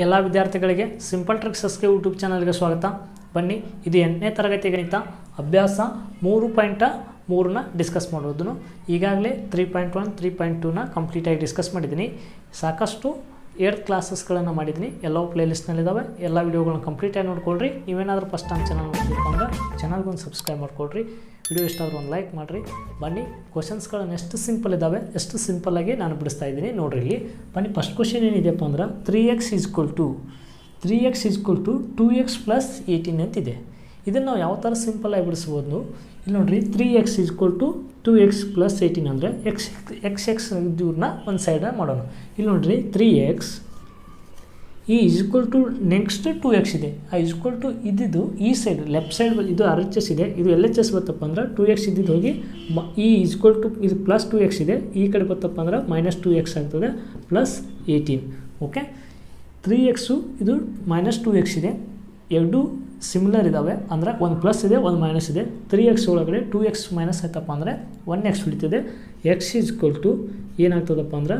ಎಲ್ಲ ವಿದ್ಯಾರ್ಥಿಗಳಿಗೆ simple ಟ್ರಿಕ್ಸಸ್ಗೆ YouTube ಚಾನಲ್ಗೆ ಸ್ವಾಗತ. ಬನ್ನಿ, ಇದು ಎಂಟನೇ ತರಗತಿ ಗಣಿತ. ಅಭ್ಯಾಸ ಮೂರು ಪಾಯಿಂಟ ಮೂರನ್ನ ಡಿಸ್ಕಸ್ ಮಾಡೋದನ್ನು ಈಗಾಗಲೇ three point one three point ಟೂನ ಕಂಪ್ಲೀಟಾಗಿ ಡಿಸ್ಕಸ್ ಮಾಡಿದ್ದೀನಿ. ಸಾಕಷ್ಟು ಏಟ್ ಕ್ಲಾಸಸ್ಗಳನ್ನು ಮಾಡಿದ್ದೀನಿ ಎಲ್ಲವೂ ಪ್ಲೇಲಿಸ್ಟ್ನಲ್ಲಿದ್ದಾವೆ ಎಲ್ಲ ವೀಡಿಯೋಗಳನ್ನ ಕಂಪ್ಲೀಟಾಗಿ ನೋಡ್ಕೊಳ್ರಿ. ನೀವೇನಾದರೂ ಫಸ್ಟ್ ಟೈಮ್ ಚಾನಲ್ ನೋಡ್ಕೊಂಡು ಅಂದ್ರೆ ಚಾನಲ್ಗೆ ಒಂದು ಸಬ್ಸ್ಕ್ರೈಬ್ ಮಾಡ್ಕೊಳ್ರಿ ವಿಡಿಯೋ ಇಷ್ಟ ಆದ್ರೂ ಒಂದು ಲೈಕ್ ಮಾಡಿರಿ. ಬನ್ನಿ, ಕ್ವಶನ್ಸ್ಗಳನ್ನು ಎಷ್ಟು ಸಿಂಪಲ್ ಇದ್ದಾವೆ ಎಷ್ಟು ಸಿಂಪಲ್ಲಾಗಿ ನಾನು ಬಿಡಿಸ್ತಾ ಇದ್ದೀನಿ ನೋಡ್ರಿ ಇಲ್ಲಿ. ಬನ್ನಿ, ಫಸ್ಟ್ ಕ್ವಶನ್ ಏನಿದೆಯಪ್ಪ ಅಂದ್ರೆ three x is equal to three x is equal to two x plus eighteen ಅಂತಿದೆ ಇದನ್ನು ನಾವು ಯಾವ ಥರ ಆಗಿ ಬಿಡಿಸ್ಬೋದು? ಇಲ್ಲಿ ನೋಡಿರಿ three x is equal to two x plus eighteen ಅಂದರೆ ಎಕ್ಸ್ ಎಕ್ಸ್ ಎಕ್ಸ್ ಇವ್ರನ್ನ ಒಂದು ಸೈಡ ಮಾಡೋಣ. ಇಲ್ಲಿ ನೋಡಿರಿ ತ್ರೀ ಎಕ್ಸ್ ಈ equal to next two x ಇದೆ. ಆ ಈಕ್ವಲ್ ಟು ಇದ್ದಿದ್ದು ಈ ಸೈಡ್ ಲೆಫ್ಟ್ ಸೈಡ್ ಇದು ಆರ್ ಎಚ್ ಎಸ್ ಇದೆ. ಇದು ಎಲ್ ಎಚ್ ಎಸ್ ಬತ್ತಪ್ಪ ಅಂದ್ರೆ ಟು ಎಕ್ಸ್ ಇದ್ದಿದ್ದು ಹೋಗಿ ಮ ಈ ಈಕ್ವಲ್ ಟು ಇದು ಪ್ಲಸ್ ಟು ಎಕ್ಸ್ ಇದೆ. ಈ ಕಡೆ ಬತ್ತಪ್ಪ ಅಂದ್ರೆ ಮೈನಸ್ ಟು ಎಕ್ಸ್ ಆಗ್ತದೆ plus eighteen okay three x ಇದು ಮೈನಸ್ ಟು ಎಕ್ಸ್ ಇದೆ. ಎರಡು ಸಿಮಿಲರ್ ಇದ್ದಾವೆ ಅಂದರೆ ಒಂದು ಪ್ಲಸ್ ಇದೆ, ಒಂದು ಮೈನಸ್ ಇದೆ. ತ್ರೀ ಎಕ್ಸ್ ಒಳಗಡೆ ಟೂ ಎಕ್ಸ್ ಮೈನಸ್ ಆಯ್ತಪ್ಪ ಅಂದರೆ ಒನ್ ಎಕ್ಸ್ ಉಳಿತದೆ. ಎಕ್ಸ್ ಈಸ್ಕೊಲ್ ಟು ಏನಾಗ್ತದಪ್ಪ ಅಂದ್ರೆ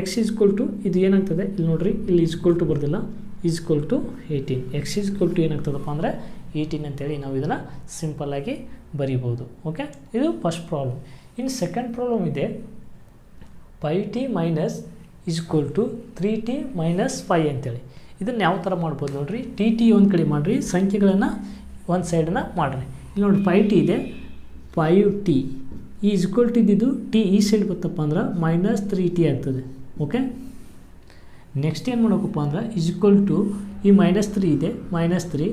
ಎಕ್ಸ್ ಈಸ್ಕೊಲ್ ಟು ಇದು ಏನಾಗ್ತದೆ? ಇಲ್ಲಿ ನೋಡ್ರಿ, ಇಲ್ಲಿ is equal to ಬರ್ದಿಲ್ಲ. Is equal to eighteen x is equal to ಏನಾಗ್ತದಪ್ಪ ಅಂದರೆ ಏಯ್ಟೀನ್ ಅಂತೇಳಿ ನಾವು ಇದನ್ನು ಸಿಂಪಲ್ಲಾಗಿ ಬರಿಬೋದು ಓಕೆ ಇದು ಫಸ್ಟ್ ಪ್ರಾಬ್ಲಮ್ ಇನ್ನು ಸೆಕೆಂಡ್ ಪ್ರಾಬ್ಲಮ್ ಇದೆ. Five T minus is equal to three T minus five ಅಂತೇಳಿ. ಇದನ್ನು ಯಾವ ಥರ ಮಾಡ್ಬೋದು ನೋಡಿರಿ? ಟಿ ಟಿ ಒಂದು ಕಡೆ ಮಾಡಿರಿ, ಸಂಖ್ಯೆಗಳನ್ನು ಒಂದು ಸೈಡನ್ನು ಮಾಡಿರಿ. ಇಲ್ಲಿ ನೋಡಿ ಫೈವ್ ಟಿ ಇದೆ. ಫೈವ್ ಟಿ ಈ ಈಕ್ವಲ್ ಟು ಇದ್ದಿದ್ದು ಟಿ ಈ ಸೈಡ್ ಗೊತ್ತಪ್ಪ ಅಂದ್ರೆ ಮೈನಸ್ ತ್ರೀ ಟಿ ಆಗ್ತದೆ. ಓಕೆ ನೆಕ್ಸ್ಟ್ ಏನು ಮಾಡಬೇಕಪ್ಪ ಅಂದ್ರೆ ಇಸ್ಕ್ವಲ್ ಟು ಈ ಮೈನಸ್ ತ್ರೀ ಇದೆ ಮೈನಸ್ ತ್ರೀ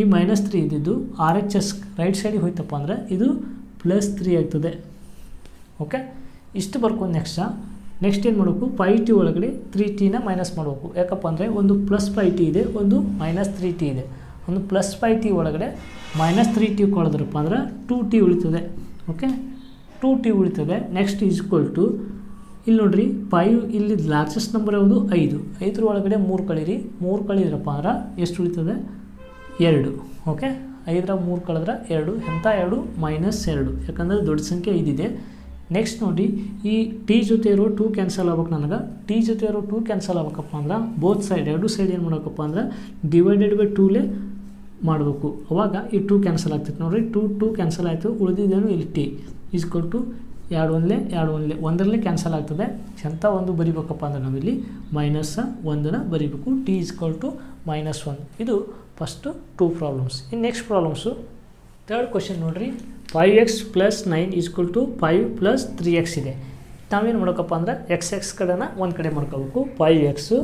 ಈ ಮೈನಸ್ ತ್ರೀ ಇದ್ದಿದ್ದು ಆರ್ ಎಚ್ ಎಸ್ ರೈಟ್ ಸೈಡಿಗೆ ಹೋಯ್ತಪ್ಪ ಅಂದ್ರೆ ಇದು ಪ್ಲಸ್ ತ್ರೀ ಆಗ್ತದೆ. ಓಕೆ ಇಷ್ಟು ಬರ್ಕೊಂಡು ನೆಕ್ಸ್ಟ ನೆಕ್ಸ್ಟ್ ಏನು ಮಾಡಬೇಕು? ಫೈ ಟಿ ಒಳಗಡೆ ತ್ರೀ ಟಿನ ಮೈನಸ್ ಮಾಡಬೇಕು. ಯಾಕಪ್ಪ ಅಂದರೆ ಒಂದು ಪ್ಲಸ್ ಫೈ ಟಿ ಇದೆ, ಒಂದು ಮೈನಸ್ ತ್ರೀ ಟಿ ಇದೆ. ಒಂದು ಪ್ಲಸ್ ಫೈ ಟಿ ಒಳಗಡೆ ಮೈನಸ್ ತ್ರೀ ಟಿ ಕೊಳದ್ರಪ್ಪ ಅಂದ್ರೆ ಟೂ ಟಿ ಉಳಿತದೆ. ಓಕೆ ಟೂ ಟಿ ಉಳಿತದೆ. ನೆಕ್ಸ್ಟ್ ಈಸ್ಕ್ವಲ್ ಟು ಇಲ್ಲಿ ನೋಡ್ರಿ ಫೈವ್ ಇಲ್ಲಿ ಲಾರ್ಜೆಸ್ಟ್ ನಂಬರ್ ಯಾವುದು? ಐದು. ಐದರ ಒಳಗಡೆ ಮೂರು ಕಳೀರಿ. ಮೂರು ಕಳಿದ್ರಪ್ಪ ಅಂದ್ರೆ ಎಷ್ಟು ಉಳಿತದೆ? ಎರಡು. ಓಕೆ ಐದರ ಮೂರು ಕಳೆದ್ರೆ ಎರಡು. ಎಂಥ ಎರಡು? ಮೈನಸ್ ಎರಡು. ಯಾಕಂದರೆ ದೊಡ್ಡ ಸಂಖ್ಯೆ ಐದಿದೆ. ನೆಕ್ಸ್ಟ್ ನೋಡಿ, ಈ ಟಿ ಜೊತೆ ಇರೋ ಟೂ ಕ್ಯಾನ್ಸಲ್ ಆಗ್ಬೇಕು ನನಗೆ. ಟಿ ಜೊತೆ ಇರೋ ಟೂ ಕ್ಯಾನ್ಸಲ್ ಆಗ್ಬೇಕಪ್ಪ ಅಂದ್ರೆ ಬೋತ್ ಸೈಡ್ ಎರಡು ಸೈಡ್ ಏನು ಮಾಡಬೇಕಪ್ಪ ಅಂದ್ರೆ ಡಿವೈಡೆಡ್ ಬೈ ಟೂಲೇ ಮಾಡಬೇಕು. ಅವಾಗ ಈ ಟೂ ಕ್ಯಾನ್ಸಲ್ ಆಗ್ತೈತೆ. ನೋಡಿರಿ ಟೂ ಟೂ ಕ್ಯಾನ್ಸಲ್ ಆಯಿತು ಉಳಿದಿದ್ದೇನು ಇಲ್ಲಿ ಟಿ ಈಸ್ಕೊಲ್ ಟು ಎರಡು ಒಂದಲೇ ಎರಡು ಒಂದಲೇ ಒಂದರಲ್ಲೇ ಕ್ಯಾನ್ಸಲ್ ಆಗ್ತದೆ. ಎಂಥ ಒಂದು ಬರಿಬೇಕಪ್ಪ ಅಂದ್ರೆ ನಾವಿಲ್ಲಿ ಮೈನಸ್ ಒಂದನ್ನು ಬರಿಬೇಕು. T is equal to minus one ಇದು ಫಸ್ಟು ಟೂ ಪ್ರಾಬ್ಲಮ್ಸ್ ಇನ್ನು ನೆಕ್ಸ್ಟ್ ಪ್ರಾಬ್ಲಮ್ಸು ತರ್ಡ್ ಕ್ವಶನ್ ನೋಡಿರಿ. Five x plus nine is equal to five plus three x ಇದೆ. ನಾವೇನು ಮಾಡೋಕ್ಕಪ್ಪ ಅಂದ್ರೆ ಎಕ್ಸ್ ಎಕ್ಸ್ ಕಡೆನ ಒಂದು ಕಡೆ ಮಾಡ್ಕೋಬೇಕು. ಫೈವ್ ಎಕ್ಸು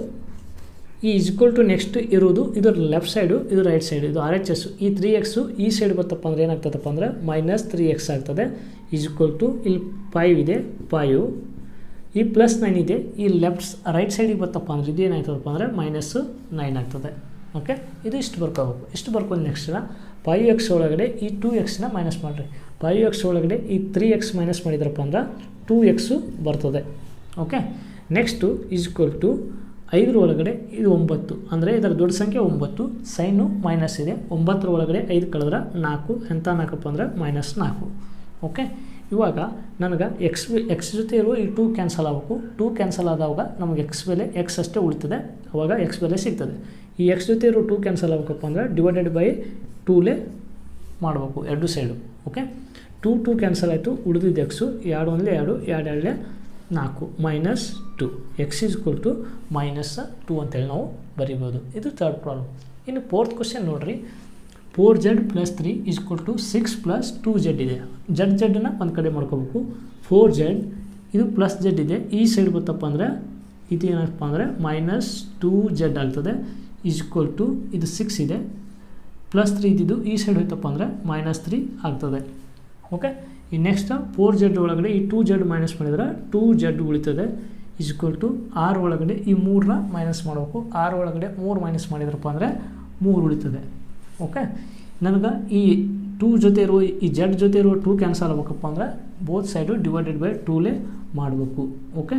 ಈ ಈಕ್ವಲ್ ಟು ನೆಕ್ಸ್ಟ್ ಇರೋದು ಇದು ಲೆಫ್ಟ್ ಸೈಡು ಇದು ರೈಟ್ ಸೈಡು ಇದು ಆರ್ ಎಚ್ ಎಸ್ ಈ ತ್ರೀ ಎಕ್ಸು ಈ ಸೈಡ್ ಬರ್ತಪ್ಪ ಅಂದ್ರೆ ಏನಾಗ್ತದಪ್ಪ ಅಂದರೆ ಮೈನಸ್ ತ್ರೀ ಎಕ್ಸ್ ಆಗ್ತದೆ. ಈಕ್ವಲ್ ಟು ಇಲ್ಲಿ ಫೈವ್ ಇದೆ ಫೈವ್ ಈ ಪ್ಲಸ್ ನೈನ್ ಇದೆ, ಈ ಲೆಫ್ಟ್ ರೈಟ್ ಸೈಡಿಗೆ ಬರ್ತಪ್ಪ ಅಂದ್ರೆ ಇದು ಏನಾಗ್ತದಪ್ಪ ಅಂದರೆ ಮೈನಸ್ಸು ನೈನ್ ಆಗ್ತದೆ. ಓಕೆ ಇದು ಇಷ್ಟು ಬರ್ಕೋಬೇಕು. ಇಷ್ಟು ಬರ್ಕೊಂಡು ನೆಕ್ಸ್ಟ್ನ ಫೈವ್ ಎಕ್ಸ್ ಒಳಗಡೆ ಈ ಟೂ ಎಕ್ಸ್ನ ಮೈನಸ್ ಮಾಡಿರಿ. ಫೈವ್ ಎಕ್ಸ್ ಒಳಗಡೆ ಈ ತ್ರೀ ಎಕ್ಸ್ ಮೈನಸ್ ಮಾಡಿದ್ರಪ್ಪ ಅಂದ್ರೆ ಟೂ ಎಕ್ಸು ಬರ್ತದೆ. ಓಕೆ ನೆಕ್ಸ್ಟು ಈಕ್ವಲ್ ಟು ಐದರ ಒಳಗಡೆ ಇದು ಒಂಬತ್ತು. ಅಂದರೆ ಇದರ ದೊಡ್ಡ ಸಂಖ್ಯೆ ಒಂಬತ್ತು. ಸೈನು ಮೈನಸ್ ಇದೆ. ಒಂಬತ್ತರ ಒಳಗಡೆ ಐದು ಕಳೆದ್ರೆ ನಾಲ್ಕು. ಎಂಥ ನಾಲ್ಕಪ್ಪ ಅಂದರೆ ಮೈನಸ್ ನಾಲ್ಕು. ಓಕೆ ಇವಾಗ ನನಗೆ ಎಕ್ಸ್ ಎಕ್ಸ್ ಜೊತೆ ಇರುವ ಈ ಟೂ ಕ್ಯಾನ್ಸಲ್ ಆಗಬೇಕು. ಟೂ ಕ್ಯಾನ್ಸಲ್ ಆದಾಗ ನಮಗೆ ಎಕ್ಸ್ ಬೆಲೆ ಎಕ್ಸ್ ಅಷ್ಟೇ ಉಳಿತದೆ. ಅವಾಗ ಎಕ್ಸ್ ಬೆಲೆ ಸಿಗ್ತದೆ. ಈ ಎಕ್ಸ್ ಜೊತೆ ಇರೋ ಟೂ ಕ್ಯಾನ್ಸಲ್ ಆಗಬೇಕಪ್ಪ ಅಂದರೆ ಡಿವೈಡೆಡ್ ಬೈ ಟೂಲೇ ಮಾಡಬೇಕು, ಎರಡು side okay two two cancel ಆಯಿತು, ಉಳಿದಿದ್ದು ಎಕ್ಸು ಎರಡು ಅಂದರೆ ಎರಡು ಎರಡು ಎರಡೇ ನಾಲ್ಕು minus two x is equal to minus two ಅಂತೇಳಿ ನಾವು ಬರಿಬೋದು. ಇದು ಥರ್ಡ್ ಪ್ರಾಬ್ಲಮ್ ಇನ್ನು ಫೋರ್ತ್ ಕ್ವಶನ್ ನೋಡಿರಿ. Four Z plus three equal to six plus two Z ಇದೆ. ಜೆಡ್ ಜೆಡ್ನ ಒಂದು ಕಡೆ ಮಾಡ್ಕೋಬೇಕು. ಫೋರ್ ಜೆಡ್ ಇದು ಪ್ಲಸ್ ಜೆಡ್ ಇದೆ. ಈ ಸೈಡ್ ಗೊತ್ತಪ್ಪ ಅಂದರೆ ಇದು ಏನಪ್ಪ ಅಂದರೆ ಮೈನಸ್ ಟೂ ಜೆಡ್ ಆಗ್ತದೆ. ಈಕ್ವಲ್ ಟು ಇದು ಸಿಕ್ಸ್ ಇದೆ. ಪ್ಲಸ್ ತ್ರೀ ಇದ್ದಿದ್ದು ಈ ಸೈಡ್ ಹೋಯ್ತಪ್ಪ ಅಂದರೆ ಮೈನಸ್ ತ್ರೀ ಆಗ್ತದೆ. ಓಕೆ ಈ ನೆಕ್ಸ್ಟ್ ಫೋರ್ ಜೆಡ್ ಒಳಗಡೆ ಈ ಟೂ ಜೆಡ್ ಮೈನಸ್ ಮಾಡಿದ್ರೆ ಟೂ ಜೆಡ್ ಉಳಿತದೆ. ಈಕ್ವಲ್ ಟು ಆರ್ ಒಳಗಡೆ ಈ ಮೂರನ್ನ ಮೈನಸ್ ಮಾಡಬೇಕು. ಆರ್ ಒಳಗಡೆ ಮೂರು ಮೈನಸ್ ಮಾಡಿದ್ರಪ್ಪ ಅಂದರೆ ಮೂರು ಉಳಿತದೆ. ಓಕೆ ನನಗೆ ಈ ಟೂ ಜೊತೆ ಇರುವ, ಈ ಜೆಡ್ ಜೊತೆ ಇರುವ ಟೂ ಕ್ಯಾನ್ಸಲ್ ಆಗ್ಬೇಕಪ್ಪ ಅಂದರೆ ಬೋತ್ ಸೈಡು ಡಿವೈಡೆಡ್ ಬೈ ಟೂಲೇ ಮಾಡಬೇಕು. ಓಕೆ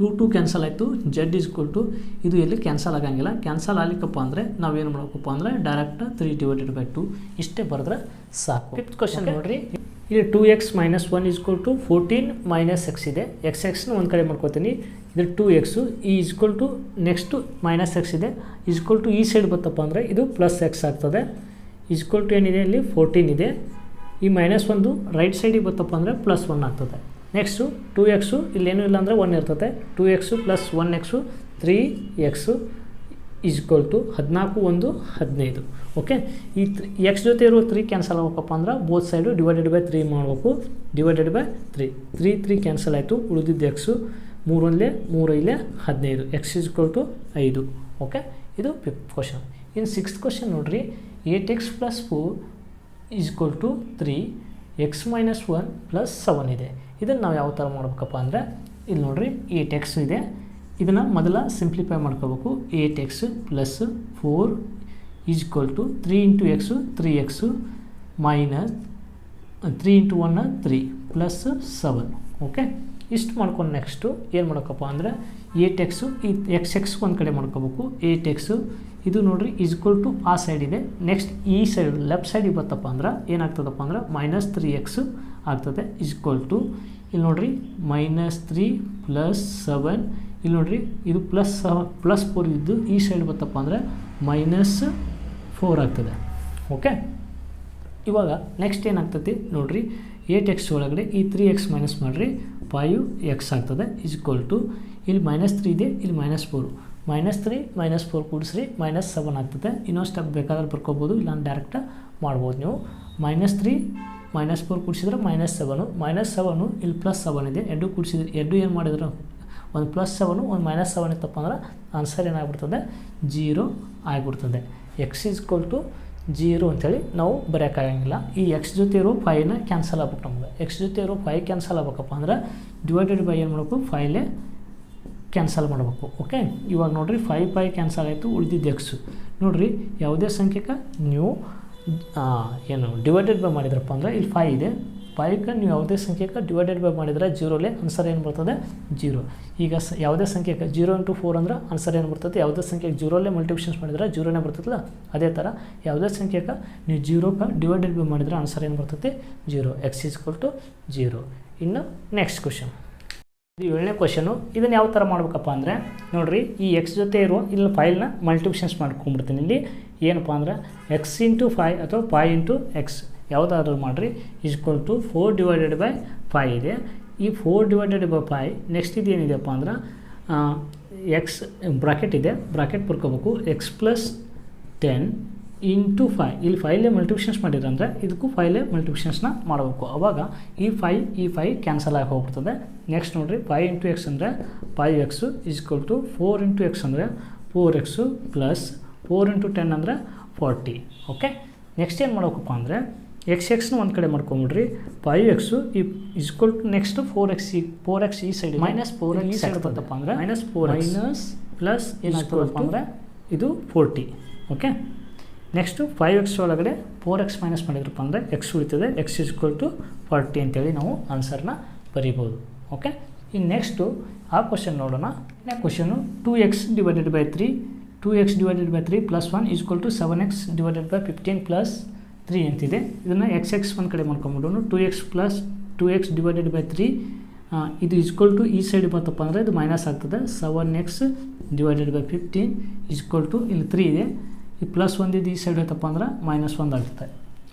ಟೂ ಟು ಕ್ಯಾನ್ಸಲ್ ಆಯಿತು. ಜೆಡ್ ಈಕ್ವಲ್ ಟು ಇದು ಎಲ್ಲಿ ಕ್ಯಾನ್ಸಲ್ ಆಗಂಗಿಲ್ಲ. ಕ್ಯಾನ್ಸಲ್ ಆಗಲಿಕ್ಕಪ್ಪ ಅಂದರೆ ನಾವೇನು ಮಾಡಬೇಕಪ್ಪ ಅಂದರೆ direct three divided by two ಇಷ್ಟೇ ಬರೆದ್ರೆ ಸಾಕು. ಫಿಫ್ತ್ ಕ್ವಶನ್ ನೋಡಿರಿ. ಇಲ್ಲಿ two x minus one is equal to fourteen minus x ಇದೆ. ಎಕ್ಸ್ ಎಕ್ಸ್ನ ಒಂದು ಕಡೆ ಮಾಡ್ಕೋತೀನಿ. ಇದು ಟೂ ಎಕ್ಸು ಈ is equal to next minus x ಇದೆ. ಈಸ್ಕ್ವಲ್ ಟು ಈ ಸೈಡ್ ಬತ್ತಪ್ಪ ಅಂದರೆ ಇದು ಪ್ಲಸ್ ಎಕ್ಸ್ ಆಗ್ತದೆ. ಈಸ್ಕ್ವಲ್ ಟು ಏನಿದೆ ಇಲ್ಲಿ? ಫೋರ್ಟೀನ್ ಇದೆ. ಈ ಮೈನಸ್ ಒಂದು ರೈಟ್ ಸೈಡಿಗೆ ಬತ್ತಪ್ಪ ಅಂದರೆ ಪ್ಲಸ್ ಒನ್ ಆಗ್ತದೆ. ನೆಕ್ಸ್ಟು ಟೂ ಎಕ್ಸು ಇಲ್ಲೇನೂ ಇಲ್ಲ ಅಂದರೆ ಒನ್ ಇರ್ತದೆ. Two x plus one x three x equal to ಹದಿನಾಲ್ಕು ಒಂದು ಹದಿನೈದು. ಓಕೆ ಈ ತ್ರೀ ಎಕ್ಸ್ ಜೊತೆ ಇರೋ ತ್ರೀ ಕ್ಯಾನ್ಸಲ್ ಆಗಬೇಕಪ್ಪ ಅಂದ್ರೆ both side divided by three ಮಾಡಬೇಕು. Divided by three three three cancel ಆಯಿತು. ಉಳಿದಿದ್ದು ಎಕ್ಸು ಮೂರೊಂದೆ ಮೂರು ಇಲ್ಲೇ ಹದಿನೈದು. ಎಕ್ಸ್ ಈಕ್ವಲ್ ಟು ಐದು. ಓಕೆ ಇದು ಫಿಫ್ತ್ ಕ್ವಶನ್ ಇನ್ನು ಸಿಕ್ಸ್ತ್ ಕ್ವಶನ್ ನೋಡಿರಿ. Eight x plus four equal to three x minus one plus seven ಇದೆ. ಇದನ್ನು ನಾವು ಯಾವ ಥರ ಮಾಡ್ಬೇಕಪ್ಪ ಅಂದರೆ, ಇಲ್ಲಿ ನೋಡಿರಿ ಏಟ್ ಟೆಕ್ಸ್ ಇದೆ. ಇದನ್ನು ಮೊದಲ ಸಿಂಪ್ಲಿಫೈ ಮಾಡ್ಕೋಬೇಕು. Eight x plus four equal to three into x three x minus three into one three plus seven okay ಇಷ್ಟು ಮಾಡ್ಕೊಂಡು ನೆಕ್ಸ್ಟು ಏನು ಮಾಡೋಕ್ಕಪ್ಪ ಅಂದರೆ ಏಟ್ ಎಕ್ಸು ಈ ಎಕ್ಸ್ ಎಕ್ಸ್ ಒಂದು ಕಡೆ ಮಾಡ್ಕೋಬೇಕು. ಏಟ್ ಎಕ್ಸು ಇದು ನೋಡಿರಿ ಈಕ್ವಲ್ ಟು ಆ ಸೈಡ್ ಇದೆ. ನೆಕ್ಸ್ಟ್ ಈ ಸೈಡ್ ಲೆಫ್ಟ್ ಸೈಡಿಗೆ ಬತ್ತಪ್ಪ ಅಂದ್ರೆ ಏನಾಗ್ತದಪ್ಪ ಅಂದ್ರೆ ಮೈನಸ್ ತ್ರೀ ಎಕ್ಸ್ ಆಗ್ತದೆ. ಈಕ್ವಲ್ ಟು ಇಲ್ಲಿ ನೋಡ್ರಿ ಮೈನಸ್ ತ್ರೀ ಪ್ಲಸ್ ಸೆವೆನ್ ಇಲ್ಲಿ ನೋಡ್ರಿ, ಇದು ಪ್ಲಸ್ ಸೆವೆನ್ ಪ್ಲಸ್ ಫೋರ್ ಇದ್ದು ಈ ಸೈಡ್ ಬತ್ತಪ್ಪ ಅಂದರೆ ಮೈನಸ್ ಫೋರ್ ಆಗ್ತದೆ. ಓಕೆ ಇವಾಗ ನೆಕ್ಸ್ಟ್ ಏನಾಗ್ತದೆ ನೋಡಿರಿ ಏಟ್ ಎಕ್ಸ್ ಒಳಗಡೆ ಈ ತ್ರೀ ಎಕ್ಸ್ ಮೈನಸ್ ಮಾಡಿರಿ ಫೈವ್ ಎಕ್ಸ್ ಆಗ್ತದೆ. ಈಕ್ವಲ್ ಟು ಇಲ್ಲಿ ಮೈನಸ್ ತ್ರೀ ಇದೆ, ಇಲ್ಲಿ minus four minus three minus four ಕೂಡಿಸ್ರಿ minus seven ಆಗ್ತದೆ. ಇನ್ನೊಂದು ಸ್ಟೆಪ್ ಬೇಕಾದ್ರೆ ಬರ್ಕೋಬೋದು, ಇಲ್ಲಾಂದ್ರೆ ಡೈರೆಕ್ಟ್ ಮಾಡ್ಬೋದು ನೀವು. ಮೈನಸ್ ತ್ರೀ ಮೈನಸ್ ಫೋರ್ ಕೂಡಿಸಿದ್ರೆ ಮೈನಸ್ ಸೆವೆನು ಮೈನಸ್ ಸೆವೆನು ಇಲ್ಲಿ ಪ್ಲಸ್ ಸೆವೆನ್ ಇದೆ. ಎರಡು ಕೂಡಿಸಿದ್ರೆ, ಎರಡು ಏನು ಮಾಡಿದ್ರು? ಒಂದು ಪ್ಲಸ್ ಸೆವೆನು ಒಂದು ಮೈನಸ್ ಸೆವೆನ್ ಇತ್ತಪ್ಪ ಅಂದ್ರೆ ಆನ್ಸರ್ ಏನಾಗ್ಬಿಡ್ತದೆ? ಜೀರೋ ಆಗಿಬಿಡ್ತದೆ. X is equal to zero ಅಂಥೇಳಿ ನಾವು ಬರೆಯೋಕ್ಕಾಗಂಗಿಲ್ಲ. ಈ ಎಕ್ಸ್ ಜೊತೆ ಇರೋ ಫೈವ್ನ ಕ್ಯಾನ್ಸಲ್ ಆಗ್ಬೇಕು ನಮ್ಗೆ. ಎಕ್ಸ್ ಜೊತೆ ಇರೋ ಫೈವ್ ಕ್ಯಾನ್ಸಲ್ ಆಗ್ಬೇಕಪ್ಪ ಅಂದ್ರೆ ಡಿವೈಡೆಡ್ ಬೈ ಏನು ಮಾಡಬೇಕು? ಫೈಲೇ ಕ್ಯಾನ್ಸಲ್ ಮಾಡಬೇಕು ಓಕೆ ಇವಾಗ ನೋಡಿರಿ ಫೈವ್ ಪೈ ಕ್ಯಾನ್ಸಲ್ ಆಯಿತು, ಉಳಿದಿದ್ದು ಎಕ್ಸು ನೋಡಿರಿ, ಯಾವುದೇ ಸಂಖ್ಯೆಗೆ ನೀವು ಏನು ಡಿವೈಡೆಡ್ ಬೈ ಮಾಡಿದ್ರಪ್ಪ ಅಂದರೆ ಇಲ್ಲಿ ಫೈ ಇದೆ. ಫೈವ್ಗೆ ನೀವು ಯಾವುದೇ ಸಂಖ್ಯೆಗೆ ಡಿವೈಡೆಡ್ ಬೈ ಮಾಡಿದರೆ ಜೀರೋಲೇ ಆನ್ಸರ್ ಏನು ಬರ್ತದೆ? ಜೀರೋ ಈಗ ಸ, ಯಾವುದೇ ಸಂಖ್ಯೆಗೆ ಜೀರೋ ಇಂಟು ಫೋರ್ ಅಂದ್ರೆ ಆನ್ಸರ್ ಏನು ಬರ್ತದೆ? ಯಾವುದೇ ಸಂಖ್ಯೆಗೆ ಜೀರೋಲ್ಲೇ ಮಲ್ಟಿಪ್ಲಿಷನ್ಸ್ ಮಾಡಿದ್ರೆ ಜೀರೋನೇ ಬರ್ತದಲ್ಲ? ಅದೇ ಥರ ಯಾವುದೇ ಸಂಖ್ಯೆಗೆ ನೀವು ಜೀರೋಕ್ಕೆ ಡಿವೈಡೆಡ್ ಬೈ ಮಾಡಿದರೆ ಆನ್ಸರ್ ಏನು ಬರ್ತದೆ? Zero x is equal to zero ಇನ್ನು ನೆಕ್ಸ್ಟ್ ಕ್ವಶನ್ ಇದು ಏಳನೇ ಕ್ವಶನು ಇದನ್ನು ಯಾವ ಥರ ಮಾಡ್ಬೇಕಪ್ಪ ಅಂದರೆ, ನೋಡಿರಿ, ಈ ಎಕ್ಸ್ ಜೊತೆ ಇರುವ ಇಲ್ಲಿ ಫೈಲ್ನ ಮಲ್ಟಿಪ್ಲಿಷನ್ಸ್ ಮಾಡ್ಕೊಂಡ್ಬಿಡ್ತೀನಿ. ಇಲ್ಲಿ ಏನಪ್ಪ ಅಂದ್ರೆ ಎಕ್ಸ್ ಇಂಟು ಫೈ ಅಥವಾ ಫೈ ಇಂಟು ಎಕ್ಸ್ ಯಾವುದಾದ್ರೂ ಮಾಡಿರಿ equal to four divided by five ಇದೆ. ಈ four divided by five next ಇದು ಏನಿದೆಯಪ್ಪ ಅಂದ್ರೆ ಎಕ್ಸ್ ಬ್ರಾಕೆಟ್ ಇದೆ. Bracket ಬರ್ಕೋಬೇಕು x plus ten into five ಇಲ್ಲಿ ಫೈಲೇ ಮಾಡಿದ್ರೆ ಮಾಡಿದ್ರಂದರೆ ಇದಕ್ಕೂ ಫೈಲೇ ಮಲ್ಟಿಪ್ಲಿಷನ್ಸ್ನ ಮಾಡಬೇಕು. ಅವಾಗ ಈ ಫೈ ಈ ಫೈ ಕ್ಯಾನ್ಸಲ್ ಆಗಿ ಹೋಗ್ಬಿಡ್ತದೆ. ನೆಕ್ಸ್ಟ್ ನೋಡಿರಿ ಫೈ ಇಂಟು ಎಕ್ಸ್ ಅಂದರೆ five x equal to four into x ಅಂದರೆ four x plus four into ten ಅಂದರೆ ಫಾರ್ಟಿ ಓಕೆ ನೆಕ್ಸ್ಟ್ ಏನು ಮಾಡಬೇಕಪ್ಪ ಅಂದರೆ ಎಕ್ಸ್ ಎಕ್ಸ್ನ ಒಂದು ಕಡೆ ಮಾಡ್ಕೊಂಬಿಡ್ರಿ. ಫೈವ್ ಎಕ್ಸು ಈ equal to next four x ಈ ಫೋರ್ ಎಕ್ಸ್ ಈ ಸೈಡ್ ಮೈನಸ್ ಫೋರ್ ಈ ಸೈಡ್ ಬರ್ತಪ್ಪ ಅಂದರೆ ಮೈನಸ್ ಫೋರ್ ಮೈನಸ್ ಪ್ಲಸ್ ಏನಾಗ್ತದಪ್ಪ ಅಂದರೆ ಇದು forty okay next five x ಒಳಗಡೆ ಫೋರ್ ಎಕ್ಸ್ ಮೈನಸ್ ಮಾಡಿದ್ರಪ್ಪ ಅಂದರೆ ಎಕ್ಸ್ ಉಳಿತದೆ. ಎಕ್ಸ್ ಇಸ್ಕೊಲ್ ಟು ಫಾರ್ಟಿ ಅಂತೇಳಿ ನಾವು ಆನ್ಸರ್ನ ಬರಿಬೋದು ಓಕೆ ಇನ್ನು ನೆಕ್ಸ್ಟು ಆ ಕ್ವಶನ್ ನೋಡೋಣ. Next question two x divided by three two x divided by three plus one equal to seven x divided by fifteen plus three ಅಂತಿದೆ. ಇದನ್ನು x x ಒಂದು ಕಡೆ ಮಾಡ್ಕೊಂಬಿಡೋನು two x plus two x divided by three ಇದು equal to ಈ side ಬಂತಪ್ಪ ಅಂದರೆ ಇದು minus ಆಗ್ತದೆ. Seven x divided by fifteen equal to ಇಲ್ಲಿ ತ್ರೀ ಇದೆ. ಈ ಪ್ಲಸ್ ಒಂದಿದ್ದು ಈ ಸೈಡ್ ಹೋಯ್ತಪ್ಪ ಅಂದ್ರೆ ಮೈನಸ್ ಒಂದು ಆಗುತ್ತೆ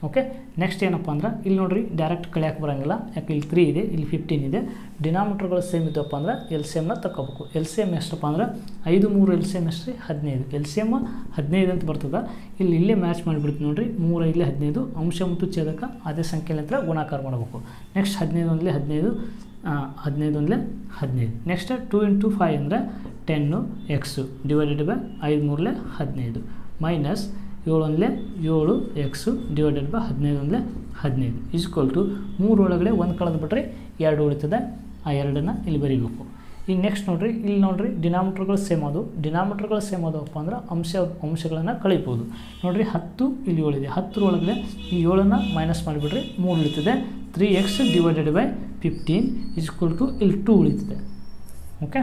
ಓಕೆ ನೆಕ್ಸ್ಟ್ ಏನಪ್ಪ ಅಂದ್ರೆ, ಇಲ್ಲಿ ನೋಡ್ರಿ ಡೈರೆಕ್ಟ್ ಕಳಿಯಕ್ಕೆ ಬರೋಂಗಿಲ್ಲ. ಯಾಕೆ ಇಲ್ಲಿ ತ್ರೀ ಇದೆ, ಇಲ್ಲಿ ಫಿಫ್ಟೀನ್ ಇದೆ. ಡಿನಾಮೀಟ್ರ್ಗಳು ಸೇಮ್ ಇದ್ದಪ್ಪ ಅಂದ್ರೆ ಎಲ್ ಸಿ ಎಮ್ನ ತಗೋಬೇಕು ಎಲ್ ಸಿ ಎಂ ಎಷ್ಟಪ್ಪ ಅಂದ್ರೆ ಐದು ಮೂರು ಎಲ್ ಸಿ ಎಂ ಎಷ್ಟು ಹದಿನೈದು. ಎಲ್ ಸಿ ಎಂ ಹದಿನೈದು ಅಂತ ಬರ್ತದೆ. ಇಲ್ಲಿ ಇಲ್ಲೇ ಮ್ಯಾಚ್ ಮಾಡಿಬಿಡ್ತೀವಿ ನೋಡಿರಿ. ಮೂರು ಇಲ್ಲೇ ಹದಿನೈದು. ಅಂಶ ಮತ್ತು ಛೇದಕ ಅದೇ ನಂತರ ಗುಣಾಕಾರ ಮಾಡಬೇಕು. ನೆಕ್ಸ್ಟ್ ಹದಿನೈದು ಒಂದಲೇ ಹದಿನೈದು. ಹದಿನೈದು ಒಂದಲೇ ಹದಿನೈದು. ನೆಕ್ಸ್ಟ್ ಟೂ ಇಂಟು ಫೈವ್ ಅಂದರೆ ಟೆನ್ನು ಎಕ್ಸು ಡಿವೈಡೆಡ್ ಬೈ ಐದು ಮೂರಲೇ ಹದಿನೈದು. ಮೈನಸ್ ಏಳು ಒಂದಲೇ ಏಳು ಎಕ್ಸು ಡಿವೈಡೆಡ್ ಬೈ ಹದಿನೈದು. ಒಂದಲೇ ಹದಿನೈದು ಈಸ್ಕೊಲ್ ಟು ಮೂರು ಒಳಗಡೆ ಒಂದು ಕಳೆದು ಬಿಟ್ರೆ ಎರಡು ಉಳಿತದೆ. ಆ ಎರಡನ್ನು ಇಲ್ಲಿ ಬರೀಬೇಕು. ಈಗ ನೆಕ್ಸ್ಟ್ ನೋಡಿರಿ, ಇಲ್ಲಿ ನೋಡಿರಿ ಡಿನಾಮಿಟ್ರ್ಗಳು ಸೇಮ್ ಅದು. ಡಿನಾಮಿಟ್ರ್ಗಳು ಸೇಮ್ ಅದಪ್ಪ ಅಂದ್ರೆ ಅಂಶ, ಅಂಶಗಳನ್ನು ಕಳಿಬೋದು. ನೋಡಿರಿ ಹತ್ತು ಇಲ್ಲಿ ಏಳಿದೆ ಹತ್ತರ ಒಳಗಡೆ ಈ ಏಳನ್ನು ಮೈನಸ್ ಮಾಡಿಬಿಟ್ರೆ ಮೂರು ಉಳಿತದೆ. Three x divided by fifteen equal to ಇಲ್ಲಿ ಟೂ ಉಳಿತದೆ. ಓಕೆ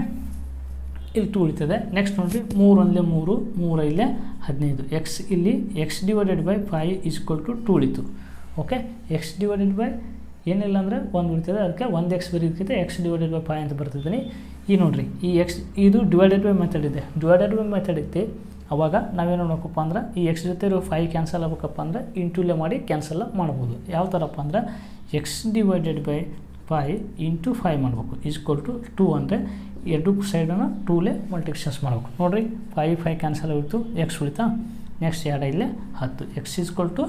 ಇಲ್ಲಿ ಟೂ ಉಳಿತದೆ ನೆಕ್ಸ್ಟ್ ನೋಡಿರಿ, ಮೂರು ಒಂದಲೇ ಮೂರು ಮೂರು ಇಲ್ಲೇ ಹದಿನೈದು. ಎಕ್ಸ್ ಇಲ್ಲಿ x divided by five equal to two ಉಳಿತು ಓಕೆ ಎಕ್ಸ್ ಡಿವೈಡೆಡ್ ಬೈ ಏನಿಲ್ಲ ಅಂದರೆ ಒಂದು ಉಳಿತದೆ. ಅದಕ್ಕೆ ಒಂದು ಎಕ್ಸ್ ಬರೀದಕ್ಕಿಂತ ಎಕ್ಸ್ ಡಿವೈಡೆಡ್ ಬೈ ಫೈ ಅಂತ ಬರ್ತಿದ್ದೀನಿ ಈ ನೋಡಿರಿ, ಈ ಎಕ್ಸ್ ಇದು ಡಿವೈಡೆಡ್ ಬೈ ಮೆಥಡ್ ಇದೆ. ಡಿವೈಡೆಡ್ ಬೈ ಮೆಥಡ್ ಐತಿ. ಅವಾಗ ನಾವೇನು ಮಾಡಬೇಕಪ್ಪ ಅಂದ್ರೆ, ಈ ಎಕ್ಸ್ ಜೊತೆ ಇರೋ ಫೈ ಕ್ಯಾನ್ಸಲ್ ಆಗ್ಬೇಕಪ್ಪ ಅಂದ್ರೆ ಇಂಟೂಲೇ ಮಾಡಿ ಕ್ಯಾನ್ಸಲ್ ಮಾಡ್ಬೋದು. ಯಾವ ಥರಪ್ಪ ಅಂದ್ರೆ x divided by five into five ಮಾಡಬೇಕು. ಈಸ್ಕೊಲ್ ಟು ಟೂ ಅಂದರೆ ಎರಡು ಸೈಡನ್ನು ಟೂಲೆ ಮಲ್ಟಿಪ್ಲಿಕೇಶನ್ಸ್ ಮಾಡಬೇಕು. ನೋಡಿರಿ ಫೈವ್ ಫೈವ್ ಕ್ಯಾನ್ಸಲ್ ಆಗಿತ್ತು ಎಕ್ಸ್ ಉಳಿತಾ? ನೆಕ್ಸ್ಟ್ ಎರಡು ಇಲ್ಲೇ ಹತ್ತು. ಎಕ್ಸ್ ಈಸ್ಕೊಲ್ ಟು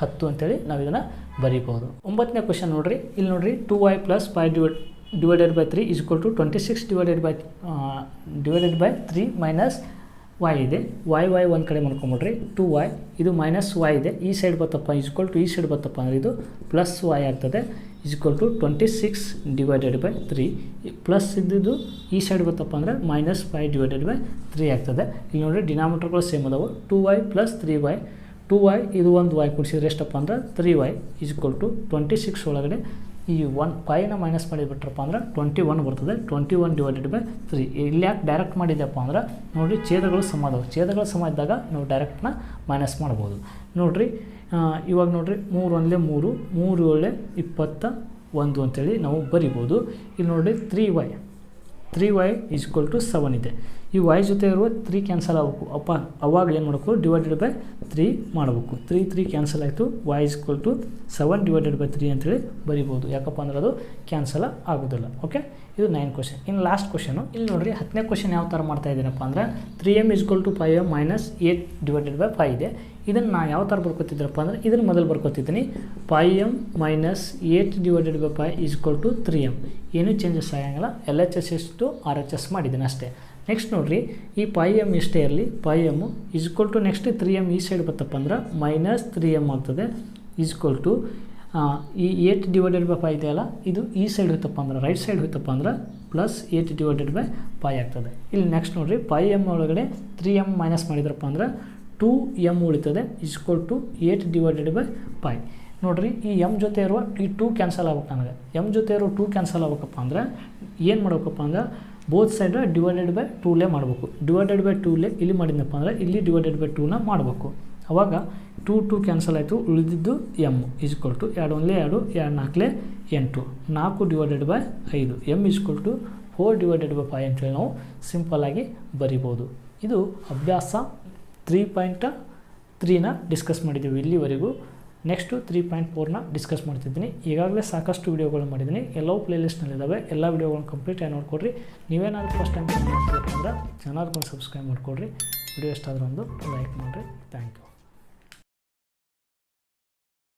ಹತ್ತು ಅಂತೇಳಿ ನಾವು ಇದನ್ನು ಬರೀಬೋದು ಒಂಬತ್ತನೇ ಕ್ವಶನ್ ನೋಡಿರಿ. ಇಲ್ಲಿ ನೋಡಿರಿ two y plus five divide divided by three equal to twenty six divided by divided by three minus y ಇದೆ. ವೈ ವೈ ಒಂದು ಕಡೆ ಮಾಡ್ಕೊಂಬಿಡ್ರಿ. ಟು ವೈ ಇದು ಮೈನಸ್ ವೈ ಇದೆ. ಈ ಸೈಡ್ ಬತ್ತಪ್ಪ ಈಸ್ಕೊಲ್ ಟು ಈ ಸೈಡ್ ಬತ್ತಪ್ಪ ಅಂದರೆ ಇದು ಪ್ಲಸ್ ವೈ ಆಗ್ತದೆ. Equal to twenty six divided by three plus ಇದ್ದಿದ್ದು ಈ ಸೈಡ್ ಬತ್ತಪ್ಪ ಅಂದರೆ minus five divided by three ಆಗ್ತದೆ. ಇಲ್ಲಿ ನೋಡಿ ಡಿನಾಮಿನೇಟರ್ಗಳು ಸೇಮ್ ಅದಾವೆ. Two y plus three y two y ಇದು ಒಂದು ವೈ ಕೂಡಿಸಿದ್ರೆ ಎಷ್ಟಪ್ಪ ಅಂದ್ರೆ three y equal to twenty six ಒಳಗಡೆ ಈ ಒನ್ ಫೈವ್ನ ಮೈನಸ್ ಮಾಡಿಬಿಟ್ರಪ್ಪ ಅಂದ್ರೆ ಟ್ವೆಂಟಿ ಒನ್ ಬರ್ತದೆ. Twenty one divided by three ಇಲ್ಲಿ ಯಾಕೆ ಡೈರೆಕ್ಟ್ ಮಾಡಿದ್ದೆಪ್ಪ ಅಂದ್ರೆ ನೋಡಿ ಛೇದಗಳು ಸಮ ಅದಾವೆ. ಛೇದಗಳು ಸಮ ಇದ್ದಾಗ ನಾವು ಡೈರೆಕ್ಟ್ನ ಮೈನಸ್ ಮಾಡ್ಬೋದು. ನೋಡಿರಿ ಇವಾಗ ನೋಡಿರಿ, ಮೂರು ಒಂದಲೇ ಮೂರು ಮೂರು ಏಳೆ ಇಪ್ಪತ್ತ ಒಂದು ಅಂತೇಳಿ ನಾವು ಬರಿಬೋದು. ಇಲ್ಲಿ ನೋಡಿರಿ three y three y equal to seven ಇದೆ. ಈ ವೈ ಜೊತೆ ಇರುವ ತ್ರೀ ಕ್ಯಾನ್ಸಲ್ ಆಗಬೇಕು. ಅಪ್ಪ, ಅವಾಗ ಏನು ಮಾಡಬೇಕು? ಡಿವೈಡೆಡ್ ಬೈ ತ್ರೀ ಮಾಡಬೇಕು. ತ್ರೀ ತ್ರೀ ಕ್ಯಾನ್ಸಲ್ ಆಯಿತು y equal to seven divided by three ಅಂತೇಳಿ ಬರಿಬೋದು. ಯಾಕಪ್ಪ ಅಂದ್ರೆ ಅದು ಕ್ಯಾನ್ಸಲ್ ಆಗೋದಿಲ್ಲ. ಓಕೆ ಇದು ನೈನ್ ಕ್ವಶನ್ ಇನ್ನು ಲಾಸ್ಟ್ ಕ್ವಶನು ಇಲ್ಲಿ ನೋಡಿರಿ ಹತ್ತನೇ ಕ್ವಶನ್ ಯಾವ ಥರ ಮಾಡ್ತಾ ಇದ್ದೀನಪ್ಪ ಅಂದ್ರೆ three m equal to five m minus eight divided by five ಇದೆ. ಇದನ್ನು ನಾ ಯಾವ ಥರ ಬರ್ಕೊತಿದ್ರಪ್ಪ ಅಂದ್ರೆ ಇದನ್ನು ಮೊದಲು ಬರ್ಕೊತಿದ್ದೀನಿ. Five m minus eight divided by five equal to three m ಏನೂ ಚೇಂಜಸ್ ಆಗಂಗಿಲ್ಲ. L H S S to R H S ಮಾಡಿದ್ದೀನಿ ಅಷ್ಟೇ. ನೆಕ್ಸ್ಟ್ ನೋಡಿರಿ, ಈ ಪೈ ಎಂ ಇಷ್ಟೇ ಇರಲಿ five m equal to next three m ಈ ಸೈಡ್ ಬತ್ತಪ್ಪ ಅಂದ್ರೆ ಮೈನಸ್ ತ್ರೀ ಎಂ ಆಗ್ತದೆ. ಈಸ್ಕ್ವಲ್ ಟು ಈ ಏಟ್ ಡಿವೈಡೆಡ್ ಬೈ ಫೈ ಇದೆಯಲ್ಲ ಇದು ಈ ಸೈಡ್ ಹೋಯ್ತಪ್ಪ ಅಂದ್ರೆ ರೈಟ್ ಸೈಡ್ ಹೋಯ್ತಪ್ಪ ಅಂದ್ರೆ plus eight divided by five ಆಗ್ತದೆ. ಇಲ್ಲಿ ನೆಕ್ಸ್ಟ್ ನೋಡಿರಿ ಪೈ ಎಂ ಒಳಗಡೆ ತ್ರೀ ಎಂ ಮೈನಸ್ ಮಾಡಿದ್ರಪ್ಪ ಅಂದ್ರೆ ಟೂ ಎಂ ಉಳಿತದೆ equal to eight divided by five ನೋಡಿರಿ, ಈ ಎಂ ಜೊತೆ ಇರುವ ಈ ಟೂ ಕ್ಯಾನ್ಸಲ್ ಆಗ್ಬೇಕು ನನಗೆ. ಎಂ ಜೊತೆ ಇರೋ ಟೂ ಕ್ಯಾನ್ಸಲ್ ಆಗ್ಬೇಕಪ್ಪ ಅಂದ್ರೆ ಏನು ಮಾಡ್ಬೇಕಪ್ಪ ಅಂದ್ರೆ ಬೋತ್ ಸೈಡ್ ಡಿವೈಡೆಡ್ ಬೈ ಟೂಲೇ ಮಾಡಬೇಕು. ಡಿವೈಡೆಡ್ ಬೈ ಟೂಲೇ ಇಲ್ಲಿ ಮಾಡಿದ್ನಪ್ಪ ಅಂದ್ರೆ ಇಲ್ಲಿ ಡಿವೈಡೆಡ್ ಬೈ ಟೂನ ಮಾಡಬೇಕು. ಅವಾಗ ಟೂ ಟೂ ಕ್ಯಾನ್ಸಲ್ ಆಯಿತು, ಉಳಿದಿದ್ದು ಎಂ ಇಸ್ಕೊಲ್ ಟು ಎರಡು ಒಂದಲೇ ಎರಡು ಎರಡು ನಾಲ್ಕಲೇ ಎಂಟು. ನಾಲ್ಕು ಡಿವೈಡೆಡ್ ಬೈ ಐದು. M equal to four divided by five ಅಂತೇಳಿ ನಾವು ಸಿಂಪಲ್ಲಾಗಿ ಬರಿಬೋದು. ಇದು ಅಭ್ಯಾಸ ತ್ರೀ ಪಾಯಿಂಟ್ ತ್ರೀನ ಡಿಸ್ಕಸ್ ಮಾಡಿದ್ದೀವಿ ಇಲ್ಲಿವರೆಗೂ. ನೆಕ್ಸ್ಟು ತ್ರೀ ಪಾಯಿಂಟ್ ಫೋರ್ನ ಡಿಸ್ಕಸ್ ಮಾಡ್ತಿದ್ದೀನಿ. ಈಗಾಗಲೇ ಸಾಕಷ್ಟು ವೀಡಿಯೋಗಳು ಮಾಡಿದ್ದೀನಿ. ಎಲ್ಲವೂ ಪ್ಲೇಲಿಸ್ಟ್ನಲ್ಲಿದ್ದಾವೆ ಎಲ್ಲ ವೀಡಿಯೋಗಳನ್ನ ಕಂಪ್ಲೀಟಾಗಿ ನೋಡ್ಕೊಡ್ರಿ. ನೀವೇನಾದರೂ ಫಸ್ಟ್ ಟೈಮ್ ಅಂದರೆ ಚಾನಲ್ಗೊಂದು ಸಬ್ಸ್ಕ್ರೈಬ್ ಮಾಡ್ಕೊಡ್ರಿ. ವಿಡಿಯೋ ಎಷ್ಟಾದರೂ ಒಂದು ಲೈಕ್ ಮಾಡಿರಿ. Thank you